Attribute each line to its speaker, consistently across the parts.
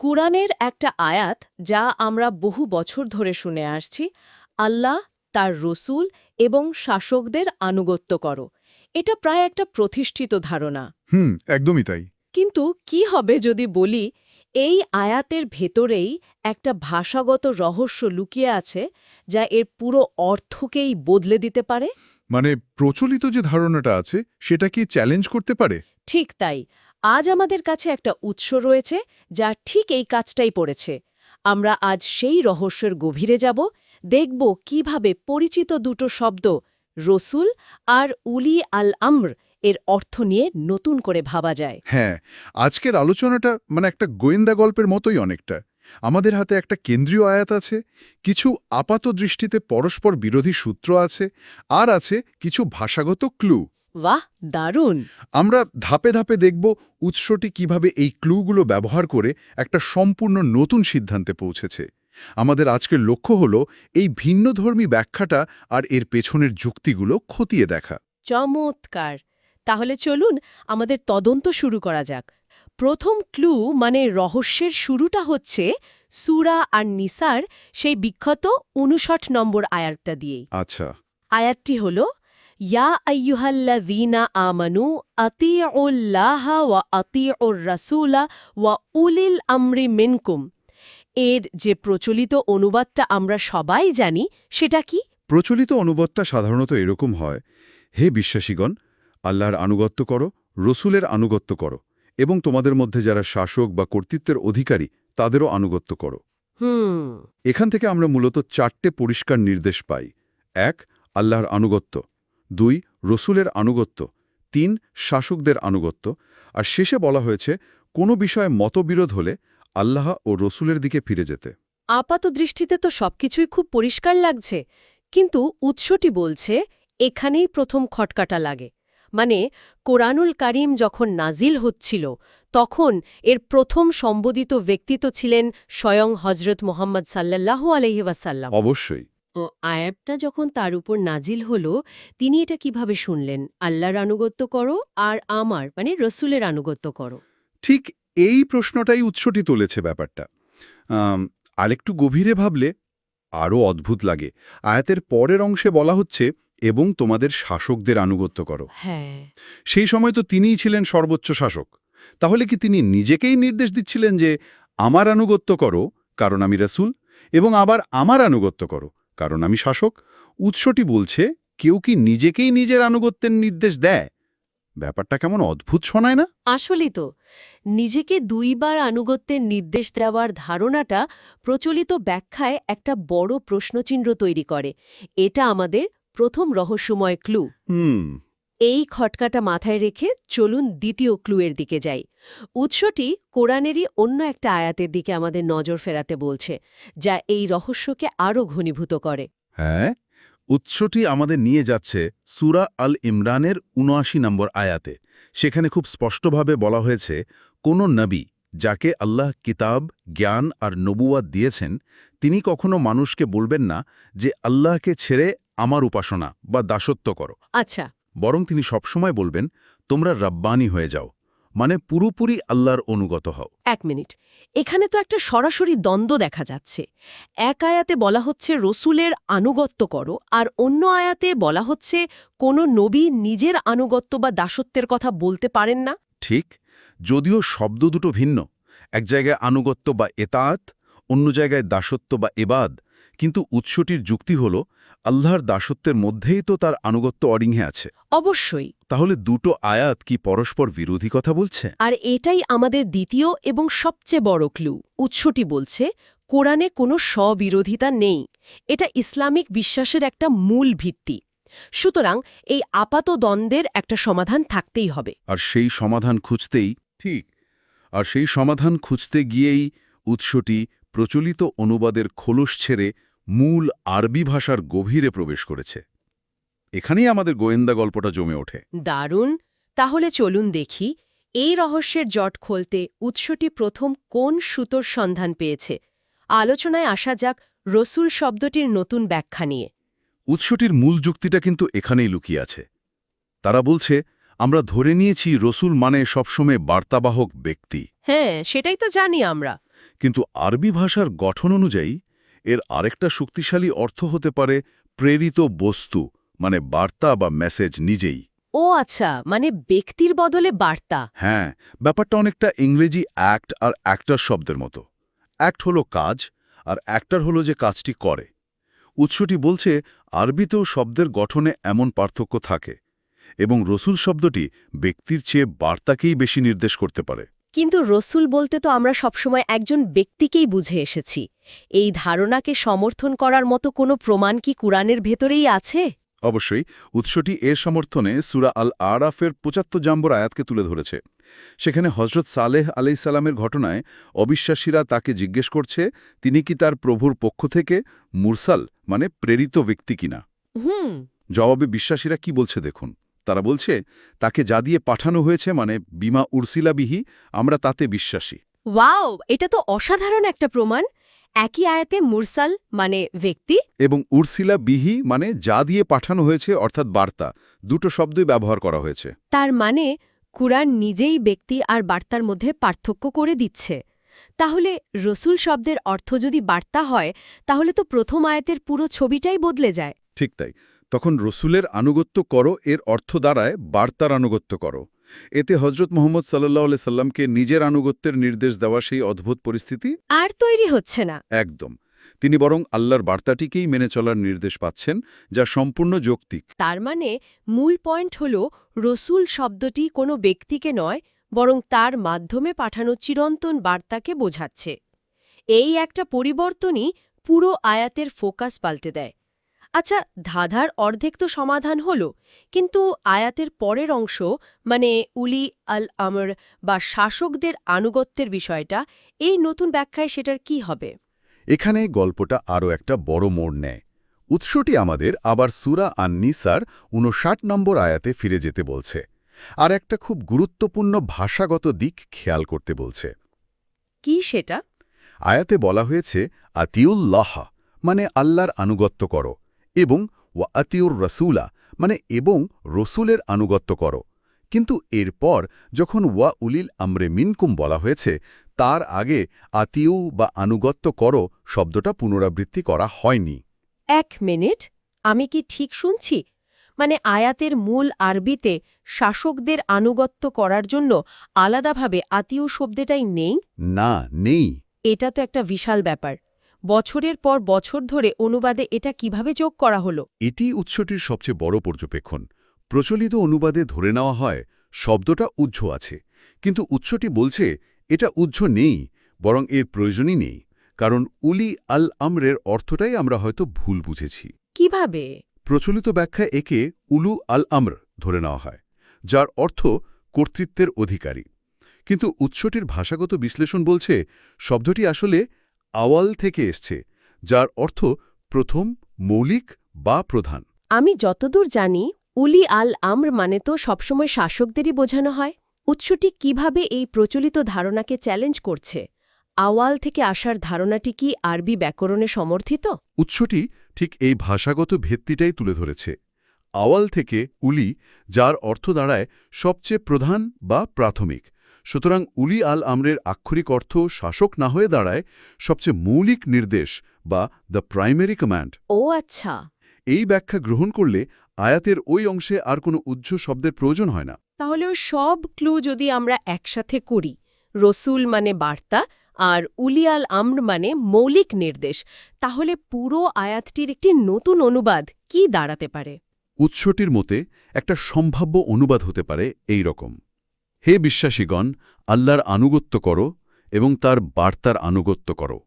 Speaker 1: কুরআনের একটা আয়াত যা আমরা বহু বছর ধরে শুনে আসছি আল্লাহ তার রসুল এবং শাসকদের আনুগত্য করো। এটা প্রায় একটা প্রতিষ্ঠিত ধারণা।
Speaker 2: হুম একদমই তাই।
Speaker 1: কিন্তু কি হবে যদি বলি এই আয়াতের ভেতরেই একটা ভাষাগত রহস্য লুকিয়ে আছে যা এর পুরো অর্থকেই বদলে দিতে পারে?
Speaker 2: মানে প্রচলিত যে ধারণাটা আছে সেটা কি চ্যালেঞ্জ করতে পারে?
Speaker 1: ঠিক তাই। আজ আমাদের কাছে একটা উৎস রয়েছে যা ঠিক এই কাজটাই পড়েছে। আমরা আজ সেই রহস্যের গভীরে যাব, দেখব কীভাবে পরিচিত দুটো শব্দ, রসুল আর উলি আল আমর এর অর্থ নিয়ে নতুন করে ভাবা যায়।
Speaker 2: হ্যাঁ আজকের আলোচনাটা মানে একটা গোয়েন্দা গল্পের মতোই অনেকটা। আমাদের হাতে একটা কেন্দ্রীয় আয়াত আছে, কিছু আপাত দৃষ্টিতে পরস্পর বিরোধী সূত্র আছে, আর আছে কিছু ভাষাগত ক্লু।
Speaker 1: বাহ দারুণ।
Speaker 2: আমরা ধাপে ধাপে দেখব উৎসটি কীভাবে এই ক্লুগুলো ব্যবহার করে একটা সম্পূর্ণ নতুন সিদ্ধান্তে পৌঁছেছে। আমাদের আজকের লক্ষ্য হল এই ভিন্নধর্মী ব্যাখ্যাটা আর এর পেছনের যুক্তিগুলো খতিয়ে দেখা।
Speaker 1: চমৎকার। তাহলে চলুন আমাদের তদন্ত শুরু করা যাক। প্রথম ক্লু মানে রহস্যের শুরুটা হচ্ছে সুরা আর নিসার সেই বিখ্যাত উনষট নম্বর আয়াতটা দিয়েই।
Speaker 2: আচ্ছা।
Speaker 1: আয়াতটি হল ইয়া আইয়ুহাল্লাযীনা আমানু আতিউল্লাহ ওয়া আতিউর রাসূলা ওয়া উলিল আমরি মিনকুম এর যে প্রচলিত অনুবাদটা আমরা সবাই জানি সেটা কি?
Speaker 2: প্রচলিত অনুবাদটা সাধারণত এরকম হয় হে বিশ্বাসীগণ আল্লাহর আনুগত্য করো রসুলের আনুগত্য করো এবং তোমাদের মধ্যে যারা শাসক বা কর্তৃত্বের অধিকারী তাদেরও আনুগত্য করো।
Speaker 1: হুম।
Speaker 2: এখান থেকে আমরা মূলত চারটে পরিষ্কার নির্দেশ পাই। এক আল্লাহর আনুগত্য। দুই রসুলের আনুগত্য তিন শাসকদের আনুগত্য আর শেষে বলা হয়েছে কোনো বিষয়ে মতবিরোধ হলে আল্লাহ ও রসুলের দিকে ফিরে যেতে।
Speaker 1: আপাত দৃষ্টিতে তো সবকিছুই খুব পরিষ্কার লাগছে কিন্তু উৎসটি বলছে এখানেই প্রথম খটকাটা লাগে। মানে কোরআনুল কারিম যখন নাজিল হচ্ছিল তখন এর প্রথম সম্বোধিত ব্যক্তিত্ব ছিলেন স্বয়ং হজরত মোহাম্মদ সাল্লাল্লাহু আলহি ওয়াসাল্লাম।
Speaker 2: অবশ্যই।
Speaker 1: ও আয়াবটা যখন তার উপর নাজিল হলো তিনি এটা কীভাবে শুনলেন? আল্লাহর আনুগত্য করো আর আমার মানে রসুলের আনুগত্য করো।
Speaker 2: ঠিক এই প্রশ্নটাই উৎসটি তুলেছে ব্যাপারটা। আরেকটু গভীরে ভাবলে আরও অদ্ভুত লাগে। আয়াতের পরের অংশে বলা হচ্ছে এবং তোমাদের শাসকদের আনুগত্য করো।
Speaker 1: হ্যাঁ।
Speaker 2: সেই সময় তো তিনিই ছিলেন সর্বোচ্চ শাসক। তাহলে কি তিনি নিজেকেই নির্দেশ দিচ্ছিলেন যে আমার আনুগত্য করো কারণ আমি রসুল এবং আবার আমার আনুগত্য করো? কারণ আমি শাসক উৎসটি বলছে কেউ কি নিজেকেই নিজের আনুগত্যের নির্দেশ দেয়? ব্যাপারটা কেমন অদ্ভুত শোনায় না?
Speaker 1: আসলেই তো। নিজেকে দুইবার আনুগত্যের নির্দেশ দেওয়ার ধারণাটা প্রচলিত ব্যাখ্যায় একটা বড় প্রশ্নচিহ্ন তৈরি করে। এটা আমাদের প্রথম রহস্যময় ক্লু।
Speaker 2: হুম।
Speaker 1: এই খটকাটা মাথায় রেখে চলুন দ্বিতীয় ক্লুয়ের দিকে যাই। উৎসটি কোরআনেরই অন্য একটা আয়াতের দিকে আমাদের নজর ফেরাতে বলছে যা এই রহস্যকে আরও ঘনীভূত করে।
Speaker 3: হ্যাঁ উৎসটি আমাদের নিয়ে যাচ্ছে সুরা আল ইমরানের উনআশি নম্বর আয়াতে। সেখানে খুব স্পষ্টভাবে বলা হয়েছে কোন নবী যাকে আল্লাহ কিতাব জ্ঞান আর নবুয়াত দিয়েছেন তিনি কখনো মানুষকে বলবেন না যে আল্লাহকে ছেড়ে আমার উপাসনা বা দাসত্ব করো।
Speaker 1: আচ্ছা
Speaker 3: বরং তিনি সবসময় বলবেন তোমরা রব্বানি হয়ে যাও। মানে পুরোপুরি আল্লাহর অনুগত হও।
Speaker 1: এক মিনিট। এখানে তো একটা সরাসরি দ্বন্দ্ব দেখা যাচ্ছে। এক আয়াতে বলা হচ্ছে রসুলের আনুগত্য করো। আর অন্য আয়াতে বলা হচ্ছে কোনো নবী নিজের আনুগত্য বা দাসত্বের কথা বলতে পারেন না?
Speaker 3: ঠিক। যদিও শব্দ দুটো ভিন্ন। এক জায়গায় আনুগত্য বা এতাত অন্য জায়গায় দাসত্ব বা এবাদ। কিন্তু উৎসটির যুক্তি হল আল্লাহর দাসত্বের মধ্যেই তো তার আনুগত্য অডিংহে আছে।
Speaker 1: অবশ্যই।
Speaker 3: তাহলে দুটো আয়াত কি পরস্পর বিরোধী কথা বলছে?
Speaker 1: আর এটাই আমাদের দ্বিতীয় এবং সবচেয়ে বড় ক্লু। উৎসটি বলছে কোরআনে কোনো স্ববিরোধিতা নেই। এটা ইসলামিক বিশ্বাসের একটা মূল ভিত্তি। সুতরাং এই আপাত দ্বন্দ্বের একটা সমাধান থাকতেই হবে।
Speaker 3: আর সেই সমাধান খুঁজতেই ঠিক আর সেই সমাধান খুঁজতে গিয়েই উৎসটি প্রচলিত অনুবাদের খোলস ছেড়ে মূল আরবি ভাষার গভীরে প্রবেশ করেছে। এখানেই আমাদের গোয়েন্দা গল্পটা জমে ওঠে।
Speaker 1: দারুণ। তাহলে চলুন দেখি এই রহস্যের জট খুলতে উৎসটি প্রথম কোন সুতোর সন্ধান পেয়েছে? আলোচনায় আসা যাক রসুল শব্দটির নতুন ব্যাখ্যা নিয়ে।
Speaker 3: উৎসটির মূল যুক্তিটা কিন্তু এখানেই লুকিয়ে আছে। তারা বলছে আমরা ধরে নিয়েছি রসুল মানে সবসময় বার্তাবাহক ব্যক্তি।
Speaker 1: হ্যাঁ সেটাই তো জানি আমরা।
Speaker 3: কিন্তু আরবি ভাষার গঠন অনুযায়ী এর আরেকটা শক্তিশালী অর্থ হতে পারে প্রেরিত বস্তু মানে বার্তা বা মেসেজ নিজেই।
Speaker 1: ও আচ্ছা মানে ব্যক্তির বদলে বার্তা।
Speaker 3: হ্যাঁ ব্যাপারটা অনেকটা ইংরেজি অ্যাক্ট আর অ্যাক্টর শব্দের মতো। অ্যাক্ট হলো কাজ আর অ্যাক্টার হলো যে কাজটি করে। উৎসটি বলছে আরবিতেও শব্দের গঠনে এমন পার্থক্য থাকে এবং রসুল শব্দটি ব্যক্তির চেয়ে বার্তাকেই বেশি নির্দেশ করতে পারে।
Speaker 1: কিন্তু রসুল বলতে তো আমরা সবসময় একজন ব্যক্তিকেই বুঝে এসেছি। এই ধারণাকে সমর্থন করার মতো কোনো প্রমাণ কি কুরআনের ভেতরেই আছে?
Speaker 3: অবশ্যই উৎসটি এর সমর্থনে সুরা আল আরাফের পঁচাত্তর জাম্বর আয়াতকে তুলে ধরেছে। সেখানে হজরত সালেহ আলাইসাল্লামের ঘটনায় অবিশ্বাসীরা তাকে জিজ্ঞেস করছে তিনি কি তার প্রভুর পক্ষ থেকে মুরসাল মানে প্রেরিত ব্যক্তি কিনা?
Speaker 1: হুম।
Speaker 3: জবাবে বিশ্বাসীরা কি বলছে দেখুন। তারা বলছে তাকে যা দিয়ে পাঠানো হয়েছে মানে বিমা উর্সিলাবিহি আমরা তাতে বিশ্বাসী।
Speaker 1: ওয়াও এটা তো অসাধারণ একটা প্রমাণ। একই আয়াতে মুরসাল মানে ব্যক্তি।
Speaker 3: এবং উর্সিলা বিহি মানে যা দিয়ে পাঠানো হয়েছে অর্থাৎ বার্তা দুটো শব্দই ব্যবহার করা হয়েছে।
Speaker 1: তার মানে কুরআন নিজেই ব্যক্তি আর বার্তার মধ্যে পার্থক্য করে দিচ্ছে। তাহলে রসুল শব্দের অর্থ যদি বার্তা হয় তাহলে তো প্রথম আয়াতের পুরো ছবিটাই বদলে যায়।
Speaker 3: ঠিক তাই। তখন রসুলের আনুগত্য করো এর অর্থ দ্বারায় বার্তার আনুগত্য করো। এতে হজরত মোহাম্মদ সাল্লাহ সাল্লামকে নিজের আনুগত্যের নির্দেশ দেওয়া সেই অদ্ভুত পরিস্থিতি
Speaker 1: আর তৈরি হচ্ছে না।
Speaker 3: একদম। তিনি বরং আল্লাহর বার্তাটিকেই মেনে চলার নির্দেশ পাচ্ছেন যা সম্পূর্ণ যৌক্তিক।
Speaker 1: তার মানে মূল পয়েন্ট হল রসুল শব্দটি কোনো ব্যক্তিকে নয় বরং তার মাধ্যমে পাঠানো চিরন্তন বার্তাকে বোঝাচ্ছে। এই একটা পরিবর্তনই পুরো আয়াতের ফোকাস পাল্টে দেয়। আচ্ছা ধাঁধার অর্ধেক তো সমাধান হল কিন্তু আয়াতের পরের অংশ মানে উলি আল আমর বা শাসকদের আনুগত্যের বিষয়টা এই নতুন ব্যাখ্যায় সেটার কি হবে?
Speaker 3: এখানে গল্পটা আরও একটা বড় মোড় নেয়। উৎসটি আমাদের আবার সুরা আন নিসার উনষাট নম্বর আয়াতে ফিরে যেতে বলছে আর একটা খুব গুরুত্বপূর্ণ ভাষাগত দিক খেয়াল করতে বলছে।
Speaker 1: কি সেটা?
Speaker 3: আয়াতে বলা হয়েছে আতিউল্লাহ মানে আল্লাহর আনুগত্য করো এবং ওয়া আতিউর রসুলা মানে এবং রসুলের আনুগত্য করো। কিন্তু এরপর যখন ওয়া উলিল আমরে মিনকুম বলা হয়েছে তার আগে আতিউ বা আনুগত্য করো শব্দটা পুনরাবৃত্তি করা হয়নি।
Speaker 1: এক মিনিট আমি কি ঠিক শুনছি? মানে আয়াতের মূল আরবিতে শাসকদের আনুগত্য করার জন্য আলাদাভাবে আতীয় শব্দটাই নেই?
Speaker 3: না নেই।
Speaker 1: এটা তো একটা বিশাল ব্যাপার। বছরের পর বছর ধরে অনুবাদে এটা কীভাবে যোগ করা হলো?
Speaker 3: এটি উৎসটির সবচেয়ে বড় পর্যবেক্ষণ। প্রচলিত অনুবাদে ধরে নেওয়া হয় শব্দটা উজ্জ্ব আছে। কিন্তু উৎসটি বলছে এটা উজ্জ্ব নেই বরং এর প্রয়োজনই নেই কারণ উলি আল আমরের অর্থটাই আমরা হয়তো ভুল বুঝেছি।
Speaker 1: কীভাবে?
Speaker 3: প্রচলিত ব্যাখ্যা একে উলু আল আমর ধরে নেওয়া হয় যার অর্থ কর্তৃত্বের অধিকারী। কিন্তু উৎসটির ভাষাগত বিশ্লেষণ বলছে শব্দটি আসলে আওয়াল থেকে এসছে যার অর্থ প্রথম মৌলিক বা প্রধান।
Speaker 1: আমি যতদূর জানি উলি আল আমর মানে তো সবসময় শাসকদেরই বোঝানো হয়। উৎসটি কীভাবে এই প্রচলিত ধারণাকে চ্যালেঞ্জ করছে? আওয়াল থেকে আসার ধারণাটি কি আরবি ব্যাকরণে সমর্থিত?
Speaker 3: উৎসটি ঠিক এই ভাষাগত ভিত্তিটাই তুলে ধরেছে। আওয়াল থেকে উলি যার অর্থ দাঁড়ায় সবচেয়ে প্রধান বা প্রাথমিক। সুতরাং উলি আল আমরের আক্ষরিক অর্থ শাসক না হয়ে দাঁড়ায় সবচেয়ে মৌলিক নির্দেশ বা দ্য প্রাইমারি কমান্ড
Speaker 1: ও আচ্ছা।
Speaker 3: এই ব্যাখ্যা গ্রহণ করলে আয়াতের ওই অংশে আর কোনো উজ্জ্ব শব্দের প্রয়োজন হয় না।
Speaker 1: তাহলে ওই সব ক্লু যদি আমরা একসাথে করি রসুল মানে বার্তা আর উলিয়াল আমর মানে মৌলিক নির্দেশ তাহলে পুরো আয়াতটির একটি নতুন অনুবাদ কি দাঁড়াতে পারে?
Speaker 3: উৎসটির মতে একটা সম্ভাব্য অনুবাদ হতে পারে এই রকম। হে বিশ্বাসীগণ আল্লাহর আনুগত্য করো এবং তার বার্তার আনুগত্য করো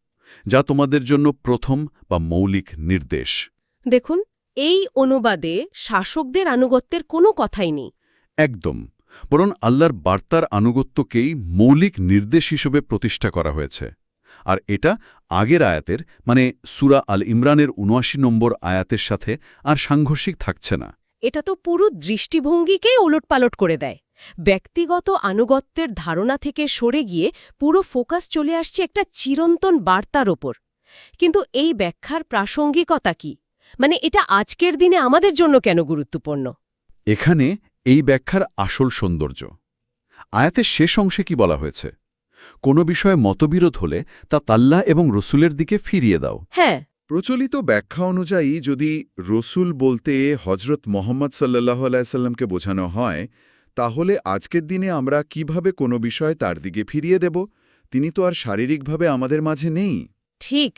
Speaker 3: যা তোমাদের জন্য প্রথম বা মৌলিক নির্দেশ।
Speaker 1: দেখুন এই অনুবাদে শাসকদের আনুগত্যের কোনো কথাই নেই।
Speaker 3: একদম বরং আল্লাহর বার্তার আনুগত্যকেই মৌলিক নির্দেশ হিসেবে প্রতিষ্ঠা করা হয়েছে। আর এটা আগের আয়াতের মানে সুরা আল ইমরানের উনআশি নম্বর আয়াতের সাথে আর সাংঘর্ষিক থাকছে না।
Speaker 1: এটা তো পুরো দৃষ্টিভঙ্গিকেই ওলটপালট করে দেয়। ব্যক্তিগত আনুগত্যের ধারণা থেকে সরে গিয়ে পুরো ফোকাস চলে আসছে একটা চিরন্তন বার্তার ওপর। কিন্তু এই ব্যাখ্যার প্রাসঙ্গিকতা কি? মানে এটা আজকের দিনে আমাদের জন্য কেন গুরুত্বপূর্ণ?
Speaker 3: এখানে এই ব্যাখ্যার আসল সৌন্দর্য। আয়াতের শেষ অংশে কি বলা হয়েছে?
Speaker 2: কোনো বিষয়ে মতবিরোধ হলে তা তাল্লাহ এবং রসুলের দিকে ফিরিয়ে দাও।
Speaker 1: হ্যাঁ।
Speaker 3: প্রচলিত ব্যাখ্যা অনুযায়ী যদি রসুল বলতে হজরত মোহাম্মদ সাল্লাহ আলাইসাল্লামকে বোঝানো হয় তাহলে আজকের দিনে আমরা কীভাবে কোনো বিষয় তার দিকে ফিরিয়ে দেব? তিনি তো আর শারীরিকভাবে আমাদের মাঝে নেই।
Speaker 1: ঠিক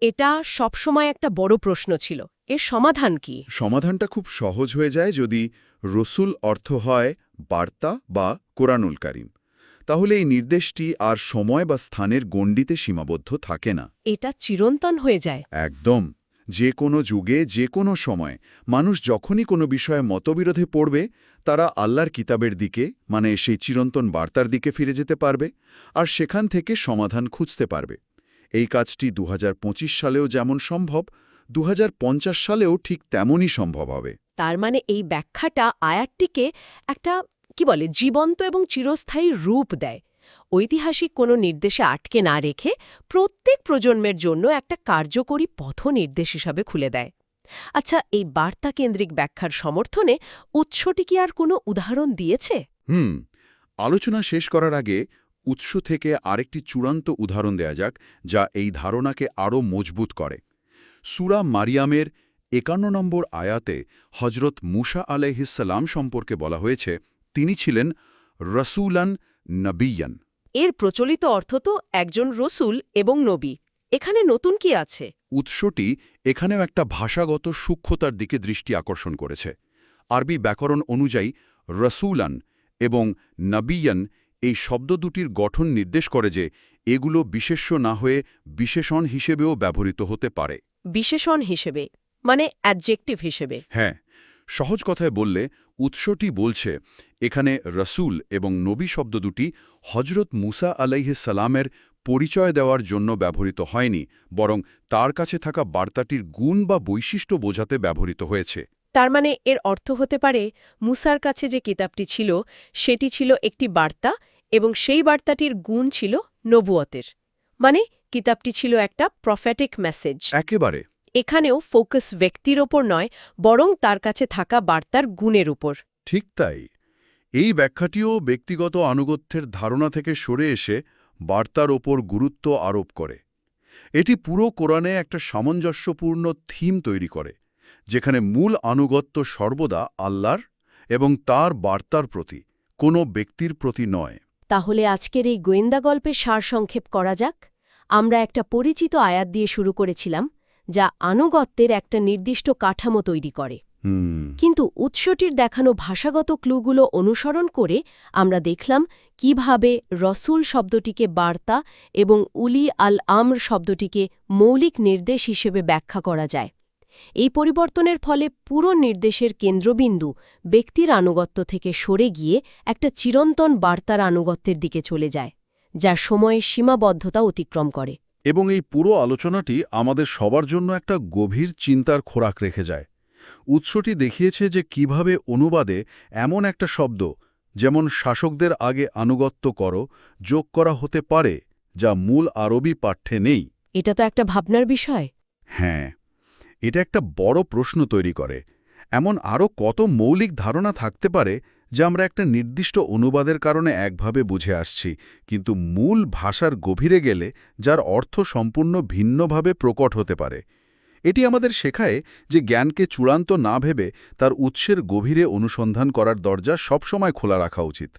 Speaker 1: এটা সবসময় একটা বড় প্রশ্ন ছিল। এর সমাধান কি?
Speaker 3: সমাধানটা খুব সহজ হয়ে যায় যদি রসুল অর্থ হয় বার্তা বা কোরআনুল কারিম। তাহলে এই নির্দেশটি আর সময় বা স্থানের গণ্ডিতে সীমাবদ্ধ থাকে না।
Speaker 1: এটা চিরন্তন হয়ে যায়।
Speaker 3: একদম। যে কোনো যুগে, যে কোনো সময়, মানুষ যখনই কোনো বিষয়ে মতবিরোধে পড়বে, তারা আল্লাহর কিতাবের দিকে মানে সেই চিরন্তন বার্তার দিকে ফিরে যেতে পারবে আর সেখান থেকে সমাধান খুঁজতে পারবে। এই কাজটি দু হাজার পঁচিশ সালেও যেমন সম্ভব, দুহাজার পঞ্চাশ সালেও ঠিক তেমনই সম্ভব হবে।
Speaker 1: তার মানে এই ব্যাখ্যাটা আয়াতটিকে একটা, কি বলে, জীবন্ত এবং চিরস্থায়ী রূপ দেয়। ঐতিহাসিক কোনো নির্দেশে আটকে না রেখে প্রত্যেক প্রজন্মের জন্য একটা কার্যকরী পথ নির্দেশ হিসাবে খুলে দেয়। আচ্ছা এই বার্তা কেন্দ্রিক ব্যাখ্যার সমর্থনে উৎসটি কি আর কোনো উদাহরণ দিয়েছে?
Speaker 3: হুম, আলোচনা শেষ করার আগে উৎস থেকে আরেকটি চূড়ান্ত উদাহরণ দেয়া যাক, যা এই ধারণাকে আরও মজবুত করে। সুরা মারিয়ামের একান্ন নম্বর আয়াতে হজরত মুসা আলাইহিসাল্লাম সম্পর্কে বলা হয়েছে, তিনি ছিলেন রসুলান নবিয়ান।
Speaker 1: এর প্রচলিত অর্থ তো একজন রসুল এবং নবী। এখানে নতুন কি আছে?
Speaker 3: উৎসটি এখানেও একটা ভাষাগত সূক্ষ্মতার দিকে দৃষ্টি আকর্ষণ করেছে। আরবি ব্যাকরণ অনুযায়ী রসুলান এবং নবিয়ান এই শব্দ দুটির গঠন নির্দেশ করে যে এগুলো বিশেষ্য না হয়ে বিশেষণ হিসেবেও ব্যবহৃত হতে পারে।
Speaker 1: বিশেষণ হিসেবে মানে অ্যাডজেক্টিভ হিসেবে।
Speaker 3: হ্যাঁ। সহজ কথায় বললে উৎসটি বলছে এখানে রসুল এবং নবী শব্দ দুটি হজরত মুসা সালামের পরিচয় দেওয়ার জন্য ব্যবহৃত হয়নি বরং তার কাছে থাকা বার্তাটির গুণ বা বৈশিষ্ট্য বোঝাতে ব্যবহৃত হয়েছে।
Speaker 1: তার মানে এর অর্থ হতে পারে মুসার কাছে যে কিতাবটি ছিল সেটি ছিল একটি বার্তা এবং সেই বার্তাটির গুণ ছিল নবুয়তের। মানে কিতাবটি ছিল একটা প্রফেটিক মেসেজ
Speaker 3: একেবারে।
Speaker 1: এখানেও ফোকাস ব্যক্তির ওপর নয় বরং তার কাছে থাকা বার্তার গুণের উপর।
Speaker 3: ঠিক তাই। এই ব্যাখ্যাটিও ব্যক্তিগত আনুগত্যের ধারণা থেকে সরে এসে বার্তার ওপর গুরুত্ব আরোপ করে। এটি পুরো কোরআনে একটা সামঞ্জস্যপূর্ণ থিম তৈরি করে যেখানে মূল আনুগত্য সর্বদা আল্লাহর এবং তার বার্তার প্রতি কোনো ব্যক্তির প্রতি নয়।
Speaker 1: তাহলে আজকের এই গোয়েন্দা গল্পের সারসংক্ষেপ করা যাক। আমরা একটা পরিচিত আয়াত দিয়ে শুরু করেছিলাম যা আনুগত্যের একটা নির্দিষ্ট কাঠামো তৈরি করে। কিন্তু উৎসটির দেখানো ভাষাগত ক্লুগুলো অনুসরণ করে আমরা দেখলাম কীভাবে রসুল শব্দটিকে বার্তা এবং উলি আল আমর শব্দটিকে মৌলিক নির্দেশ হিসেবে ব্যাখ্যা করা যায়। এই পরিবর্তনের ফলে পুরো নির্দেশের কেন্দ্রবিন্দু ব্যক্তির আনুগত্য থেকে সরে গিয়ে একটা চিরন্তন বার্তার আনুগত্যের দিকে চলে যায় যা সময়ের সীমাবদ্ধতা অতিক্রম করে।
Speaker 3: এবং এই পুরো আলোচনাটি আমাদের সবার জন্য একটা গভীর চিন্তার খোরাক রেখে যায়। উৎসটি দেখিয়েছে যে কীভাবে অনুবাদে এমন একটা শব্দ যেমন শাসকদের আগে আনুগত্য করো যোগ করা হতে পারে যা মূল আরবি পাঠ্যে নেই।
Speaker 1: এটা তো একটা ভাবনার বিষয়।
Speaker 3: হ্যাঁ এটা একটা বড় প্রশ্ন তৈরি করে। এমন আরও কত মৌলিক ধারণা থাকতে পারে যা আমরা একটা নির্দিষ্ট অনুবাদের কারণে একভাবে বুঝে আসছি, কিন্তু মূল ভাষার গভীরে গেলে যার অর্থ সম্পূর্ণ ভিন্নভাবে প্রকট হতে পারে। এটি আমাদের শেখায় যে জ্ঞানকে চূড়ান্ত না ভেবে তার উৎসের গভীরে অনুসন্ধান করার দরজা সবসময় খোলা রাখা উচিত।